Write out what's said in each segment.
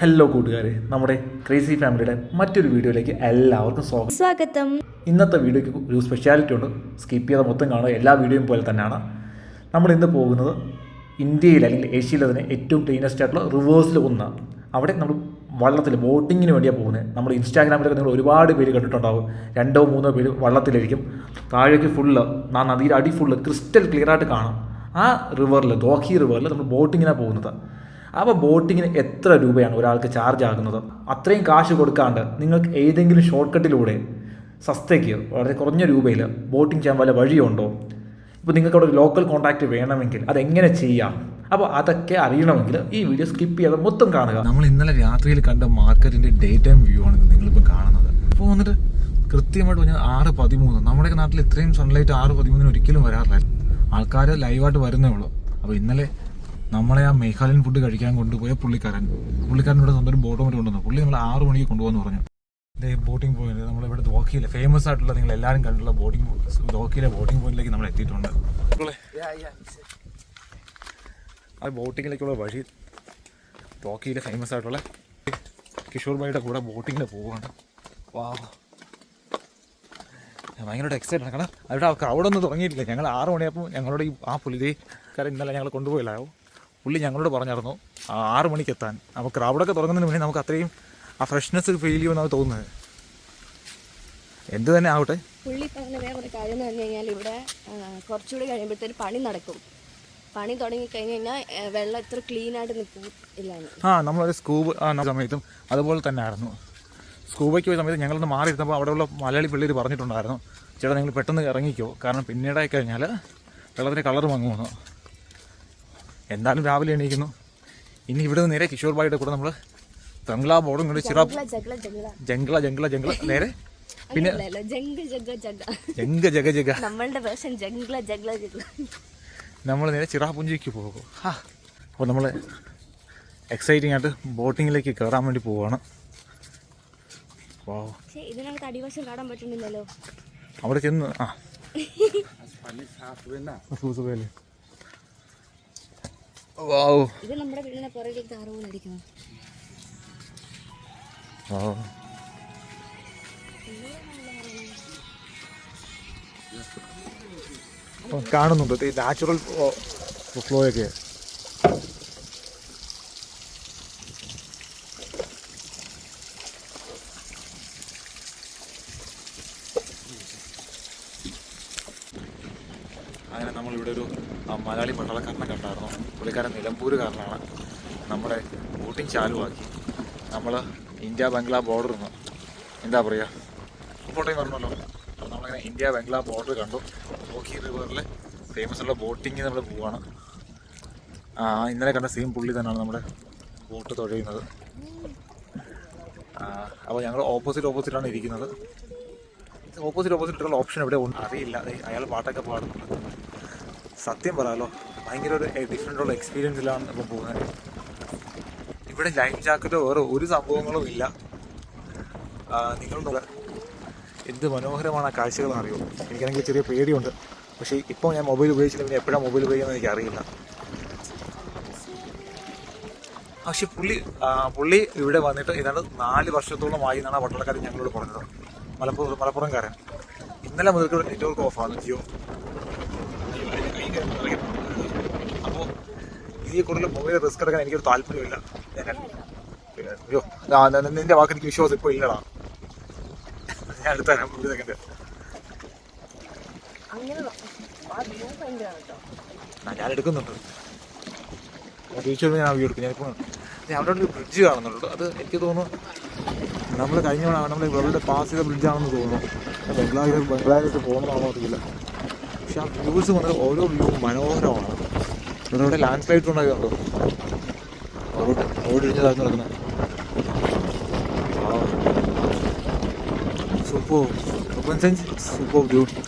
Hello കൂട്ടുകാരെ നമ്മുടെ crazy ഫാമിലിയുടെ മറ്റൊരു വീഡിയോയിലേക്ക് എല്ലാവർക്കും സ്വാഗതം. സ്വാഗതം. ഇന്നത്തെ വീഡിയോയ്ക്ക് ഒരു സ്പെഷ്യാലിറ്റി ഉണ്ട്. സ്കിപ്പ് ചെയ്ത മൊത്തം കാണുക. എല്ലാ വീഡിയോയും പോലെ തന്നെയാണ്. നമ്മൾ ഇന്ന് പോകുന്നത് ഇന്ത്യയിൽ അല്ലെങ്കിൽ ഏഷ്യയിലെ തന്നെ ഏറ്റവും ക്ലീനസ്റ്റ് ആയിട്ടുള്ള റിവേഴ്സിൽ ഒന്ന്. അവിടെ നമ്മൾ വള്ളത്തിൽ ബോട്ടിങ്ങിന് വേണ്ടിയാണ് പോകുന്നത്. നമ്മൾ ഇൻസ്റ്റാഗ്രാമിലൊക്കെ നിങ്ങൾ ഒരുപാട് പേര് കണ്ടിട്ടുണ്ടാവും. രണ്ടോ മൂന്നോ പേര് വള്ളത്തിലായിരിക്കും. താഴേക്ക് ഫുള്ള് ആ നദിയുടെ അടി ഫുള്ള് ക്രിസ്റ്റൽ ക്ലിയർ ആയിട്ട് കാണാം. ആ റിവറിൽ ദോഹി റിവറിൽ നമ്മൾ ബോട്ടിങ്ങിനാണ് പോകുന്നത്. അപ്പോൾ ബോട്ടിങ്ങിന് എത്ര രൂപയാണ് ഒരാൾക്ക് ചാർജ് ആകുന്നത്? അത്രയും കാശ് കൊടുക്കാണ്ട് നിങ്ങൾക്ക് ഏതെങ്കിലും ഷോർട്ട് കട്ടിലൂടെ സസ്തയ്ക്ക് വളരെ കുറഞ്ഞ രൂപയിൽ ബോട്ടിംഗ് ചെയ്യാൻ വല്ല വഴിയുണ്ടോ? ഇപ്പോൾ നിങ്ങൾക്ക് അവിടെ ഒരു ലോക്കൽ കോൺടാക്റ്റ് വേണമെങ്കിൽ അതെങ്ങനെ ചെയ്യാം? അപ്പോൾ അതൊക്കെ അറിയണമെങ്കിൽ ഈ വീഡിയോ സ്കിപ്പ് ചെയ്യാതെ മൊത്തം കാണുക. നമ്മൾ ഇന്നലെ രാത്രിയിൽ കണ്ട മാർക്കറ്റിന്റെ ഡേ ടൈം വ്യൂ ആണ് നിങ്ങളിപ്പോൾ കാണുന്നത്. അപ്പോൾ വന്നിട്ട് കൃത്യമായിട്ട് പറഞ്ഞാൽ ആറ് പതിമൂന്ന്. നമ്മുടെ നാട്ടിൽ ഇത്രയും സൺലൈറ്റ് ആറ് പതിമൂന്നിന് ഒരിക്കലും വരാറില്ല. ആൾക്കാർ ലൈവായിട്ട് വരുന്നേ ഉള്ളൂ. അപ്പോൾ ഇന്നലെ നമ്മളെ ആ മേഘാലയൻ ഫുഡ് കഴിക്കാൻ കൊണ്ടുപോയ പുള്ളിക്കാരൻ. ഇവിടെ സ്വന്തം ബോട്ടും കൂടെ കൊണ്ടുവന്നു. പുള്ളി നമ്മൾ ആറ് മണിക്ക് കൊണ്ടുപോകുന്നു പറഞ്ഞു. ഇതേ ബോട്ടിംഗ് പോയിന്റ് നമ്മൾ ഇവിടെ ദോക്കിയിലെ ഫേമസ് ആയിട്ടുള്ള നിങ്ങൾ എല്ലാവരും കണ്ടുള്ള ബോട്ടിംഗ് ദോക്കിയിലെ ബോട്ടിംഗ് പോയിന്റിലേക്ക് നമ്മൾ എത്തിയിട്ടുണ്ട്. ആ ബോട്ടിങ്ങിലേക്കുള്ള വഴി ടോക്കിയിലെ ഫേമസ് ആയിട്ടുള്ള കിഷോർ ഭായിയുടെ കൂടെ ബോട്ടിങ്ങിൽ പോവുകയാണ്. വാ. ഭയങ്കര എക്സൈറ്റഡ് ആണ്. കാരണം അവിടെ ക്രൗഡ് ഒന്നും തുടങ്ങിയിട്ടില്ല. ഞങ്ങൾ ആറ് മണിയപ്പോൾ ഞങ്ങളുടെ ഈ ആ പുള്ളിക്കാരൻ ഇന്നലെ ഞങ്ങൾ കൊണ്ടുപോയില്ലായോ പുള്ളി ഞങ്ങളോട് പറഞ്ഞിരുന്നു ആ ആറ് മണിക്ക് എത്താൻ അപ്പോൾ ക്രൗഡൊക്കെ തുടങ്ങുന്നതിന് മുന്നേ നമുക്ക് അത്രയും ആ ഫ്രഷ്നെസ് ഫീൽ ചെയ്യുമെന്നാണ് തോന്നുന്നത്. എന്ത് തന്നെ ആവട്ടെ. പുള്ളി പറഞ്ഞ വേറെ ഒരു കാര്യം എന്ന് പറഞ്ഞു കഴിഞ്ഞാൽ ഇവിടെ കുറച്ചുകൂടി കഴിയുമ്പോഴത്തേന് പണി നടക്കും. പണി തുടങ്ങി കഴിഞ്ഞ് കഴിഞ്ഞാൽ വെള്ളം ഇത്ര ക്ലീൻ ആയിട്ട് നിൽക്കും ഇല്ലാന്ന്. ആ നമ്മളൊരു സ്കൂബ് ആ സമയത്തും അതുപോലെ തന്നെ ആയിരുന്നു സ്കൂബയ്ക്ക് പോയ സമയത്ത് ഞങ്ങളൊന്ന് മാറി ഇരുന്നപ്പോൾ അവിടെയുള്ള മലയാളി പിള്ളേർ പറഞ്ഞിട്ടുണ്ടായിരുന്നു ചേട്ടാ നിങ്ങൾ പെട്ടെന്ന് ഇറങ്ങിക്കോ. കാരണം പിന്നീടായി കഴിഞ്ഞാൽ വെള്ളത്തിന്റെ കളർ മങ്ങുമെന്ന്. എന്തായാലും രാവിലെ എണീക്കുന്നു. ഇനി ഇവിടെ നിന്ന് നേരെ കിഷോർ ബായിയുടെ കൂടെ നമ്മൾ ബംഗ്ലാ ബോർഡും കണ്ട് ചിറ ജഗ്ല ജംഗള ജംഗള ജംഗ്ല ജംഗ്ല. നേരെ പിന്നെ ജംഗ് ജംഗ ജഗ ജഗ. നമ്മളുടെ വേർഷൻ ജംഗ്ല ജഗ്ല ജഗ്ല. നമ്മൾ നേരെ ചിറാപുഞ്ചിക്ക് പോകും. ഹാ. അപ്പോൾ നമ്മൾ എക്സൈറ്റിംഗ് ആയിട്ട് ബോട്ടിങ്ങിലേക്ക് കയറാൻ വേണ്ടി പോവാണ്. ഇതിനകത്ത് അടിവശം കാണാൻ പറ്റുന്നില്ലല്ലോ. അവിടെ ചെന്ന് ആ. ഇത് നമ്മുടെ വീടിനെ പുറകിൽ അടിക്കണം കാണുന്നുണ്ട്. ഈ നാച്ചുറൽ ഫ്ലോ ഒക്കെ അങ്ങനെ നമ്മളിവിടെ ഒരു ആ, മലയാളി പട്ടാളക്കാരനെ കണ്ടായിരുന്നു പുള്ളിക്കാരൻ നിലമ്പൂരുകാരനാണ്. നമ്മുടെ ബോട്ടിംഗ് ചാലുവാക്കി. നമ്മൾ ഇന്ത്യ ബംഗ്ലാ ബോർഡറിൽ നിന്ന് എന്താ പറയുക ബോട്ടിംഗ് പറഞ്ഞല്ലോ അപ്പോൾ നമ്മളിങ്ങനെ ഇന്ത്യ ബംഗ്ലാ ബോർഡർ കണ്ടു. ഓക്കി റിവറിൽ ഫേമസ് ഉള്ള ബോട്ടിങ് നമ്മൾ പോവാണ്. ആ ഇന്നലെ കണ്ട സെയിം പുള്ളി തന്നെയാണ് നമ്മുടെ ബോട്ട് തുഴയുന്നത്. അപ്പോൾ ഞങ്ങൾ ഓപ്പോസിറ്റ് ഓപ്പോസിറ്റാണ് ഇരിക്കുന്നത്. ഓപ്പോസിറ്റ് ഓപ്പോസിറ്റുള്ള ഓപ്ഷൻ ഉണ്ട്. അറിയില്ല. അയാൾ പാട്ടൊക്കെ പാടുന്നുണ്ട്. സത്യം പറയാലോ ഭയങ്കര ഒരു ഡിഫറെന്റ് ഉള്ള എക്സ്പീരിയൻസിലാണ് ഇപ്പം പോകുന്നത്. ഇവിടെ ലൈഫ് ജാക്കറ്റോ വേറെ ഒരു സംഭവങ്ങളും ഇല്ല. നിങ്ങൾ. എന്ത് മനോഹരമാണ് ആ കാഴ്ചകൾ അറിയോ? എനിക്കാണെങ്കിൽ ചെറിയ പേടിയുണ്ട്. പക്ഷേ ഇപ്പോൾ ഞാൻ മൊബൈൽ ഉപയോഗിച്ചില്ല പിന്നെ എപ്പോഴാണ് മൊബൈൽ ഉപയോഗിക്കുന്നത് എനിക്ക് അറിയില്ല പക്ഷെ പുള്ളി പുള്ളി ഇവിടെ വന്നിട്ട് ഇതാണ് നാല് വർഷത്തോളമായി എന്നാണ് ആ പട്ടാളക്കാരൻ ഞങ്ങളോട് പറഞ്ഞത്. മലപ്പുറം മലപ്പുറംകാരൻ. ഇന്നലെ മുതൽ നെറ്റ്വർക്ക് ഓഫാണ് ജിയോ അപ്പോൾ ഇതിൽ കൂടുതൽ മൊബൈൽ റിസ്ക് എടുക്കാൻ എനിക്കൊരു താല്പര്യമില്ല. അയ്യോ നിന്റെ വാക്ക് എനിക്ക് വിശ്വാസം ഇപ്പോൾ ഇല്ലടാ. ഞാൻ അടുത്ത തരാം ഒരു സെക്കൻഡ് ഞാൻ എടുക്കുന്നുണ്ട്. തിരിച്ചു ഞാൻ വ്യൂ എടുക്കും. ഞാനിപ്പോൾ ഞാൻ അവിടെ ഒരു ബ്രിഡ്ജ് കാണുന്നുണ്ട്. അത് എനിക്ക് തോന്നുന്നു നമ്മൾ കഴിഞ്ഞ തവണ നമ്മൾ വെറുതെ പാസ് ചെയ്ത ബ്രിഡ്ജാണെന്ന് തോന്നുന്നു. ബംഗ്ലാദേശ് ബംഗ്ലാദേശ് പോകുന്നതാണോ അറിയില്ല. പക്ഷെ ആ വ്യൂസ് വന്നത് ഓരോ വ്യൂവും മനോഹരമാണ്. ഇവിടെ ലാൻഡ് സ്ലൈഡ് ഉണ്ടാക്കിയുണ്ടോ റോഡ് റോഡ് ഇടിഞ്ഞതായിരുന്നു നടക്കുന്നത് സൂപ്പർ. ഓപ്പൺ സെൻസ് സൂപ്പർ വരുന്നുണ്ട്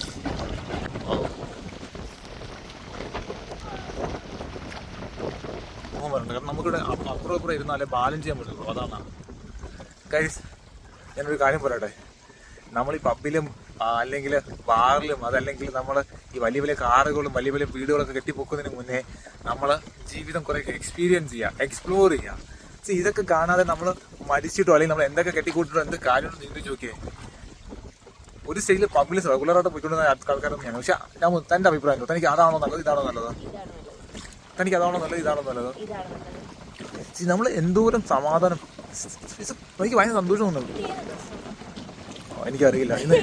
കാരണം നമുക്കിവിടെ അപ്പുറം അപ്പുറം ഇരുന്നാലേ ബാലൻസ് ചെയ്യാൻ പറ്റുള്ളൂ. അതാണ്. കൈസ് ഞാനൊരു കാര്യം പറയട്ടെ? നമ്മൾ ഈ പബ്ബിലും അല്ലെങ്കിൽ ബാറിലും അതല്ലെങ്കിൽ നമ്മൾ ഈ വലിയ വലിയ കാറുകളും വലിയ വലിയ വീടുകളൊക്കെ കെട്ടിപ്പൊക്കുന്നതിന് മുന്നേ നമ്മൾ ജീവിതം കുറേ എക്സ്പീരിയൻസ് ചെയ്യുക എക്സ്പ്ലോർ ചെയ്യുക ഇതൊക്കെ കാണാതെ നമ്മൾ മരിച്ചിട്ടോ അല്ലെങ്കിൽ നമ്മൾ എന്തൊക്കെ കെട്ടിക്കൂട്ടിട്ടോ എന്ത് കാര്യം ചിന്തിച്ച് നോക്കിയേ. ഒരു സ്റ്റേജിൽ പബ്ലിക് റെഗുലറായിട്ട് പോയിക്കൊണ്ടിരുന്ന ആൾക്കാരൊന്നും ഞാൻ പക്ഷെ ഞാൻ തന്റെ അഭിപ്രായം തനിക്ക് അതാണോ നല്ലത് ഇതാണോ നല്ലത്? തനിക്ക് അതാണോ നല്ലത് ഇതാണോ നല്ലത്? നമ്മൾ എന്തോരം സമാധാനം. എനിക്ക് ഭയങ്കര സന്തോഷം തോന്നുന്നു ഓ, എനിക്കറിയില്ല. ഇന്ന്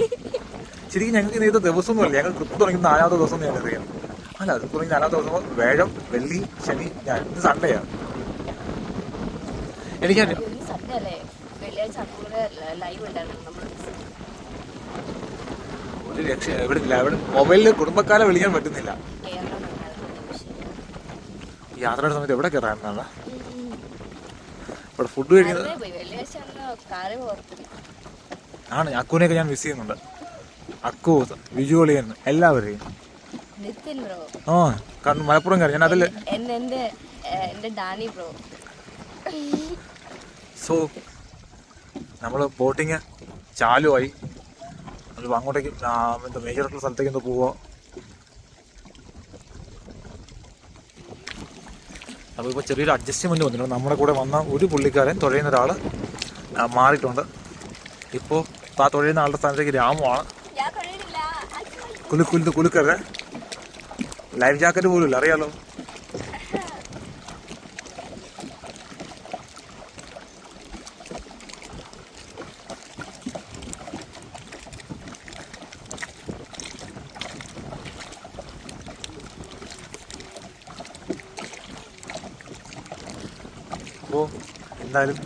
ശരിക്കും ഞങ്ങൾക്ക് ഇത് ദിവസം ദിവസമൊന്നുമല്ല. ഞങ്ങൾ ട്രിപ്പ് തുടങ്ങി നാലാമത്തെ ദിവസം എന്ന് ഞങ്ങൾക്കറിയാം അല്ല അത് തുടങ്ങി നാലാമത്തെ ദിവസം വേഴം വെള്ളി ശനി ഞാൻ ഇത് സൺഡേയാണ് എനിക്കറിയാം. ഒരു രക്ഷ എവിടെ ഇല്ല മൊബൈലിൽ കുടുംബക്കാരെ വിളിക്കാൻ പറ്റുന്നില്ല. യാത്രയുടെ സമയത്ത് എവിടെ കയറാനാണ് ഇവിടെ ഫുഡ് കഴിക്കുന്നത് ആണ്. അക്കൂനെയൊക്കെ ഞാൻ മിസ് ചെയ്യുന്നുണ്ട്. അക്കു വിജു ഒളിയൻ എല്ലാവരെയും ആ കാരണം മലപ്പുറം കാര്യം. ഞാൻ അതിൽ സോ നമ്മൾ ബോട്ടിങ് ചാലുമായി നമ്മൾ അങ്ങോട്ടേക്ക് എന്താ മേജറായിട്ടുള്ള സ്ഥലത്തേക്ക് ഒന്ന് പോവുക നമ്മളിപ്പോൾ ചെറിയൊരു അഡ്ജസ്റ്റ്മെന്റ് വന്നിട്ടുണ്ട് നമ്മുടെ കൂടെ വന്ന ഒരു പുള്ളിക്കാരൻ തുഴയുന്ന ഒരാൾ മാറിയിട്ടുണ്ട്. ഇപ്പോൾ ആ തുഴയുന്ന ആളുടെ സ്ഥാനത്തേക്ക് രാമമാണ് കുലു കുലുത്ത് കുലുക്കരുത് ലൈഫ് ജാക്കറ്റ് പോലും ഇല്ല അറിയാലോ? അപ്പോൾ എന്തായാലും.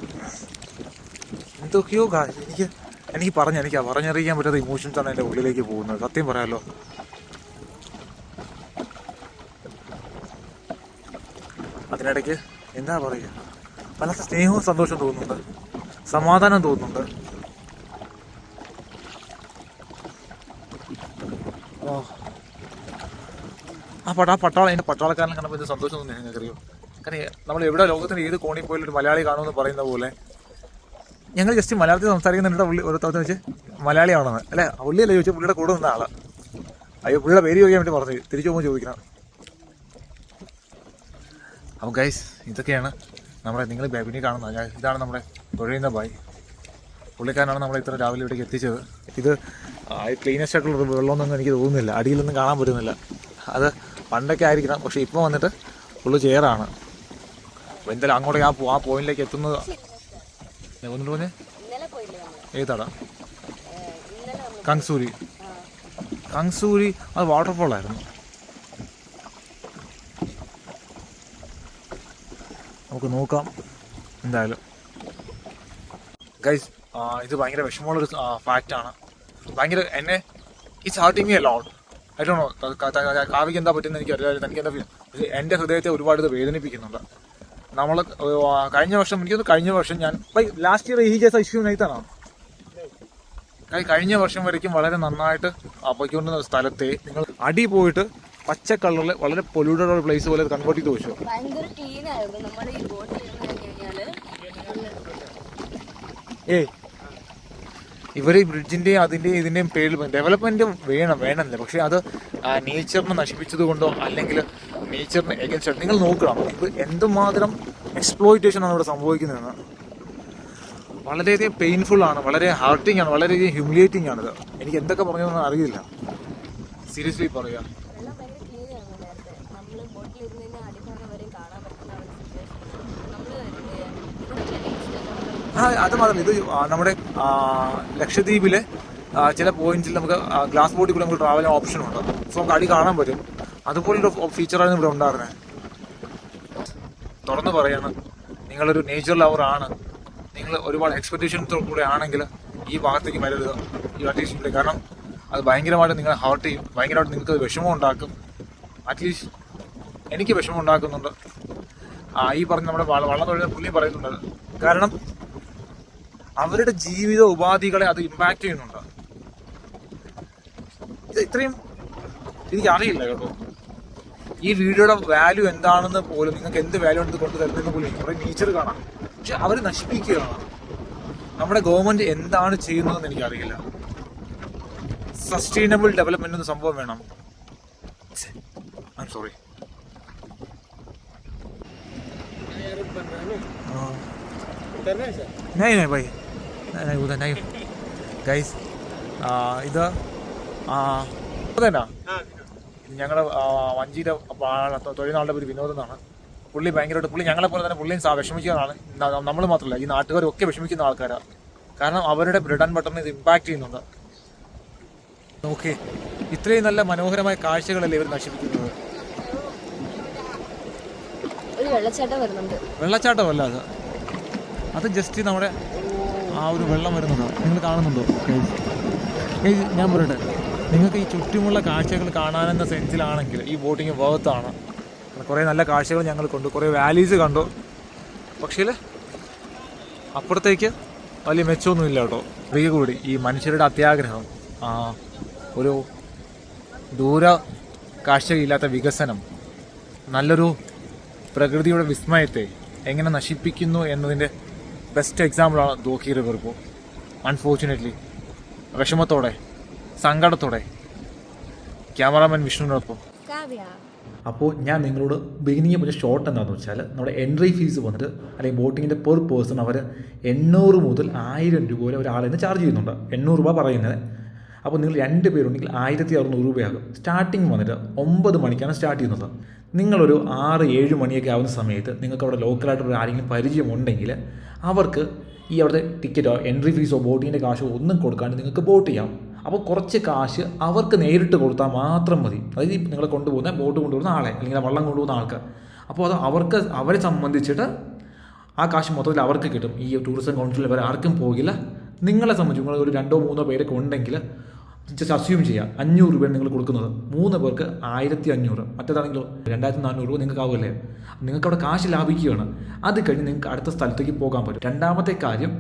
എന്തൊക്കെയോ എനിക്ക് എനിക്ക് പറഞ്ഞ എനിക്ക് പറഞ്ഞറിയിക്കാൻ പറ്റാത്ത ഇമോഷൻസാണ് എന്റെ ഉള്ളിലേക്ക് പോകുന്നത്. സത്യം പറയാലോ. അതിനിടയ്ക്ക് എന്താ പറയുക? വല്ലാത്ത സ്നേഹവും സന്തോഷവും തോന്നുന്നുണ്ട്. സമാധാനം തോന്നുന്നുണ്ട്. ഓ. ആ പട്ട ആ പട്ടാള എന്റെ പട്ടാളക്കാരനെ കണ്ടപ്പോൾ ഇത് സന്തോഷം തോന്നി നിങ്ങൾക്കറിയോ? കാരണം നമ്മൾ എവിടെ ലോകത്തിന് ഏത് കോണിൽ പോയാലും ഒരു മലയാളി കാണുമെന്ന് പറയുന്ന പോലെ ഞങ്ങൾ ജസ്റ്റ് മലയാളത്തിൽ സംസാരിക്കുന്നുണ്ട് പുള്ളി തവണ വെച്ച് മലയാളിയാണെന്ന്. അല്ലെ? പുള്ളിയല്ലേ ചോദിച്ചു പുള്ളിയുടെ കൂടെ നിന്ന ആളാ. അയ്യോ പുള്ളിയുടെ പേര് ചോദിക്കാൻ വേണ്ടി പറഞ്ഞു തിരിച്ചു പോകുമ്പോൾ ചോദിക്കണം. അപ്പോൾ ഗൈസ് ഇതൊക്കെയാണ് നമ്മുടെ നിങ്ങൾ ബേബിനെ കാണുന്നത്. ഇതാണ് നമ്മുടെ തൊഴിയുന്ന ബായ്. പുള്ളിക്കാരനാണ് നമ്മൾ ഇത്ര രാവിലെ ഇവിടേക്ക് എത്തിച്ചത്. ഇത് ക്ലീനസ്റ്റ് ആയിട്ടുള്ള വെള്ളമൊന്നും എനിക്ക് തോന്നുന്നില്ല. അടിയിലൊന്നും കാണാൻ പറ്റുന്നില്ല. അത് പണ്ടൊക്കെ ആയിരിക്കണം. പക്ഷേ ഇപ്പോൾ വന്നിട്ട് ഫുള്ള് ചെയറാണ് എന്തായാലും അങ്ങോട്ട് ഞാൻ ആ പോയിന്റിലേക്ക് എത്തുന്നത് ഒന്നിട്ട് പറഞ്ഞേ? ഏതാടാ? കങ്സൂരി. കങ്സൂരി അത് വാട്ടർഫോൾ ആയിരുന്നു. നമുക്ക് നോക്കാം എന്തായാലും. ഗൈസ് ഇത് ഭയങ്കര വിഷമമുള്ളൊരു ഫാക്റ്റാണ് ഭയങ്കര എന്നെ it's hurting me a lot I do know കാവ്യക്ക് എന്താ പറ്റുന്നത് എനിക്ക് അറിയാം തനിക്ക് എന്താ എന്റെ ഹൃദയത്തെ ഒരുപാട് ഇത് വേദനിപ്പിക്കുന്നുണ്ട്. നമ്മൾ കഴിഞ്ഞ വർഷം എനിക്കൊന്ന് കഴിഞ്ഞ വർഷം ഞാൻ ലാസ്റ്റ് ഇയർ ഈ ജേസ് ഇഷ്യൂ നൈത്താണോ കഴി- കഴിഞ്ഞ വർഷം വരയ്ക്കും വളരെ നന്നായിട്ട് പോയിക്കൊണ്ടിരുന്ന സ്ഥലത്തെ നിങ്ങൾ അടി പോയിട്ട് പച്ച കളറിൽ വളരെ പൊല്യൂട്ടഡ് പ്ലേസ് പോലെ കൺവേർട്ട് ചെയ്ത് വെച്ചു. ഏ ഏയ് ഇവർ ഈ ബ്രിഡ്ജിന്റെ അതിന്റെയും ഇതിന്റെയും പേരിൽ ഡെവലപ്മെന്റ് വേണം വേണമെന്നില്ല പക്ഷെ അത് നേച്ചറിനെ നശിപ്പിച്ചത് കൊണ്ടോ അല്ലെങ്കിൽ നേച്ചറിനെ എഗൻസ്റ്റ് നിങ്ങൾ നോക്കണം. ഇത് എന്തുമാത്രം എക്സ്പ്ലോയിറ്റേഷൻ ആണ് ഇവിടെ സംഭവിക്കുന്നതെന്ന്. വളരെയധികം പെയിൻഫുൾ ആണ് വളരെ ഹാർട്ടിങ് ആണ് വളരെയധികം ഹ്യൂമിലിയേറ്റിംഗ് ആണിത് എനിക്ക് എന്തൊക്കെ പറഞ്ഞതെന്ന് അറിയില്ല. സീരിയസ്ലി പറയുക. അത് മാത്രമല്ല. ഇത് നമ്മുടെ ലക്ഷദ്വീപിലെ ചില പോയിന്റ്സിൽ നമുക്ക് ഗ്ലാസ് ബോട്ടിൽ കൂടെ നമുക്ക് ട്രാവൽ ഓപ്ഷൻ ഉണ്ട്. സോ നമുക്ക് അടി കാണാൻ പറ്റും. അതുപോലൊരു ഫീച്ചറാണ് ഇവിടെ ഉണ്ടായിരുന്നത് തുറന്നു പറയാണ് നിങ്ങളൊരു നേച്ചർ ലവർ ആണ്. നിങ്ങൾ ഒരുപാട് എക്സ്പെക്ടേഷൻസ് കൂടെ ആണെങ്കിൽ ഈ ഭാഗത്തേക്ക് വരരുത്. ഈ അറ്റ്ലീസ്റ്റ് കാരണം അത് ഭയങ്കരമായിട്ട് നിങ്ങളെ ഹർട്ട് ചെയ്യും. ഭയങ്കരമായിട്ട് നിങ്ങൾക്ക് വിഷമം ഉണ്ടാക്കും. അറ്റ്ലീസ്റ്റ് എനിക്ക് വിഷമം ഉണ്ടാക്കുന്നുണ്ട്. ആ ഈ പറഞ്ഞ നമ്മുടെ വള്ള- തൊഴിൽ പുള്ളി പറയുന്നുണ്ട്. കാരണം അവരുടെ ജീവിത ഉപാധികളെ അത് ഇമ്പാക്ട് ചെയ്യുന്നുണ്ട്. ഇത് ഇത്രയും എനിക്ക് അറിയില്ല കേട്ടോ. ഈ വീഡിയോയുടെ വാല്യൂ എന്താണെന്ന് പോലും നിങ്ങൾക്ക് എന്ത് വാല്യൂ എടുത്ത് കൊണ്ട് തരുന്നതെന്ന് പോലും കുറെ നേച്ചർ കാണാം പക്ഷെ അവർ നശിപ്പിക്കുകയാണ് നമ്മുടെ ഗവൺമെന്റ് എന്താണ് ചെയ്യുന്നതെന്ന് എനിക്കറിയില്ല സസ്റ്റൈനബിൾ ഡെവലപ്മെന്റ് എന്ന സംഭവം വേണം സോറി नहीं नहीं भाई नहीं नहीं उधर नहीं ഗൈസ് ഇത് അതന്നാ ഞങ്ങളുടെ വഞ്ചിയുടെ തൊഴിലാളുടെ ഒരു വിനോദം എന്നാണ്. പുള്ളി ഭയങ്കരമായിട്ട് പുള്ളി ഞങ്ങളെ പോലെ തന്നെ പുള്ളിയും വിഷമിക്കുന്നതാണ്. നമ്മൾ മാത്രമല്ല ഈ നാട്ടുകാരും ഒക്കെ വിഷമിക്കുന്ന ആൾക്കാരാണ് കാരണം അവരുടെ ബ്രിഡൻ ബട്ടൺ ഇത് ഇമ്പാക്ട് ചെയ്യുന്നുണ്ട്. ഓക്കെ ഇത്രയും നല്ല മനോഹരമായ കാഴ്ചകളല്ലേ ഇവർ നശിപ്പിക്കുന്നത്? വെള്ളച്ചാട്ടം വരുന്നുണ്ട്. വെള്ളച്ചാട്ടമല്ല അത്. അത് ജസ്റ്റ് നമ്മുടെ ആ ഒരു വെള്ളം വരുന്നുണ്ടോ നിങ്ങൾ കാണുന്നുണ്ടോ? ഞാൻ പറയട്ടെ. നിങ്ങൾക്ക് ഈ ചുറ്റുമുള്ള കാഴ്ചകൾ കാണാനെന്ന സെൻസിലാണെങ്കിൽ ഈ ബോട്ടിങ് വേർത്താണ് കുറേ നല്ല കാഴ്ചകൾ ഞങ്ങൾ കണ്ടു. കുറേ വാലീസ് കണ്ടു. പക്ഷേ അപ്പുറത്തേക്ക് വലിയ മെച്ചമൊന്നുമില്ല കേട്ടോ. പ്രിയ കൂടി ഈ മനുഷ്യരുടെ അത്യാഗ്രഹം ഒരു ദൂര കാഴ്ചയില്ലാത്ത വികസനം നല്ലൊരു പ്രകൃതിയുടെ വിസ്മയത്തെ എങ്ങനെ നശിപ്പിക്കുന്നു എന്നതിന്റെ ബെസ്റ്റ് എക്സാമ്പിളാണ് ദോഹി റിവർ ഇപ്പോൾ അൺഫോർച്ചുനേറ്റ്ലി വിഷമത്തോടെ സങ്കടത്തോടെ. ക്യാമറാമാൻ വിഷ്ണുവിനൊപ്പം കാവ്യ. അപ്പോൾ ഞാൻ നിങ്ങളോട് ബിഗിനിങ് പറഞ്ഞ ഷോർട്ട് എന്താണെന്ന് വെച്ചാൽ നമ്മുടെ എൻട്രി ഫീസ് വന്നിട്ട് അല്ലെങ്കിൽ ബോട്ടിങ്ങിന്റെ പെർ പേഴ്സൺ അവർ എണ്ണൂറ് മുതൽ ആയിരം രൂപ വരെ ഒരാളിൽ നിന്ന് ചാർജ് ചെയ്യുന്നുണ്ട്. എണ്ണൂറ് രൂപ പറയുന്നത്. അപ്പോൾ നിങ്ങൾ രണ്ട് പേരുണ്ടെങ്കിൽ ആയിരത്തി അറുന്നൂറ് രൂപയാകും. സ്റ്റാർട്ടിങ് വന്നിട്ട് ഒമ്പത് മണിക്കാണ് സ്റ്റാർട്ട് ചെയ്യുന്നത്. നിങ്ങളൊരു ആറ് ഏഴ് മണിയൊക്കെ ആവുന്ന സമയത്ത് നിങ്ങൾക്ക് അവിടെ ലോക്കലായിട്ട് ആരെങ്കിലും പരിചയമുണ്ടെങ്കിൽ അവർക്ക് ഈ അവിടുത്തെ ടിക്കറ്റോ എൻട്രി ഫീസോ ബോട്ടിങ്ങിന്റെ കാശോ ഒന്നും കൊടുക്കാണ്ട് നിങ്ങൾക്ക് ബോട്ട് ചെയ്യാം. അപ്പോൾ കുറച്ച് കാശ് അവർക്ക് നേരിട്ട് കൊടുത്താൽ മാത്രം മതി. അതായത് നിങ്ങളെ കൊണ്ടുപോകുന്ന ബോട്ട് കൊണ്ടുപോകുന്ന ആളെ അല്ലെങ്കിൽ വള്ളം കൊണ്ടുപോകുന്ന ആൾക്ക്. അപ്പോൾ അത് അവർക്ക് അവരെ സംബന്ധിച്ചിട്ട് ആ കാശ് മൊത്തത്തിൽ അവർക്ക് കിട്ടും. ഈ ടൂറിസം കൗൺസിലിൽ വരെ ആർക്കും പോകില്ല. നിങ്ങളെ സംബന്ധിച്ച് നിങ്ങൾ ഒരു രണ്ടോ മൂന്നോ പേരൊക്കെ ഉണ്ടെങ്കിൽ ജസ്റ്റ് അസ്യൂം ചെയ്യാം അഞ്ഞൂറ് രൂപയാണ് നിങ്ങൾ കൊടുക്കുന്നത്. മൂന്ന് പേർക്ക് ആയിരത്തി അഞ്ഞൂറ് മറ്റേതാണെങ്കിലോ രണ്ടായിരത്തി നാനൂറ് രൂപ നിങ്ങൾക്ക് ആവുമല്ലേ? നിങ്ങൾക്ക് അവിടെ കാശ് ലാഭിക്കുകയാണ്. അത് കഴിഞ്ഞ് നിങ്ങൾക്ക് അടുത്ത സ്ഥലത്തേക്ക് പോകാൻ പറ്റും. രണ്ടാമത്തെ കാര്യം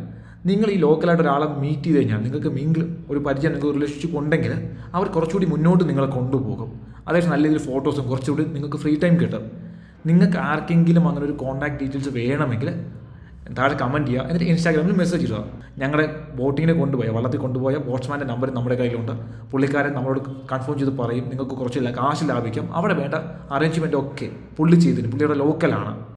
നിങ്ങൾ ഈ ലോക്കലായിട്ട് ഒരാളെ മീറ്റ് ചെയ്ത് കഴിഞ്ഞാൽ നിങ്ങൾക്ക് മിങ്കിൾ ഒരു പരിചയം നിങ്ങൾക്ക് റിലേഷൻഷിപ്പ് ഉണ്ടെങ്കിൽ അവർ കുറച്ചുകൂടി മുന്നോട്ട് നിങ്ങളെ കൊണ്ടുപോകും. അതായത് നല്ല രീതിയിൽ ഫോട്ടോസും കുറച്ചുകൂടി നിങ്ങൾക്ക് ഫ്രീ ടൈം കിട്ടും. നിങ്ങൾക്ക് ആർക്കെങ്കിലും അങ്ങനെ ഒരു കോൺടാക്ട് ഡീറ്റെയിൽസ് വേണമെങ്കിൽ താഴെ കമന്റ് ചെയ്യുക. എന്നിട്ട് ഇൻസ്റ്റാഗ്രാമിൽ മെസ്സേജ് ഇടുക. ഞങ്ങളുടെ ബോട്ടിങ്ങിനെ കൊണ്ടുപോയ വള്ളത്തിൽ കൊണ്ടുപോയ ബോട്ട്സ്മാന്റെ നമ്പർ നമ്മുടെ കയ്യിലുണ്ട്. പുള്ളിക്കാരൻ നമ്മളോട് കൺഫേം ചെയ്ത് പറയും നിങ്ങൾക്ക് കുറച്ച് കാശ് ലാഭിക്കാം. അവിടെ വേണ്ട അറേഞ്ച്മെന്റ് ഒക്കെ പുള്ളി ചെയ്തിന്. പുള്ളിയുടെ ലോക്കലാണ്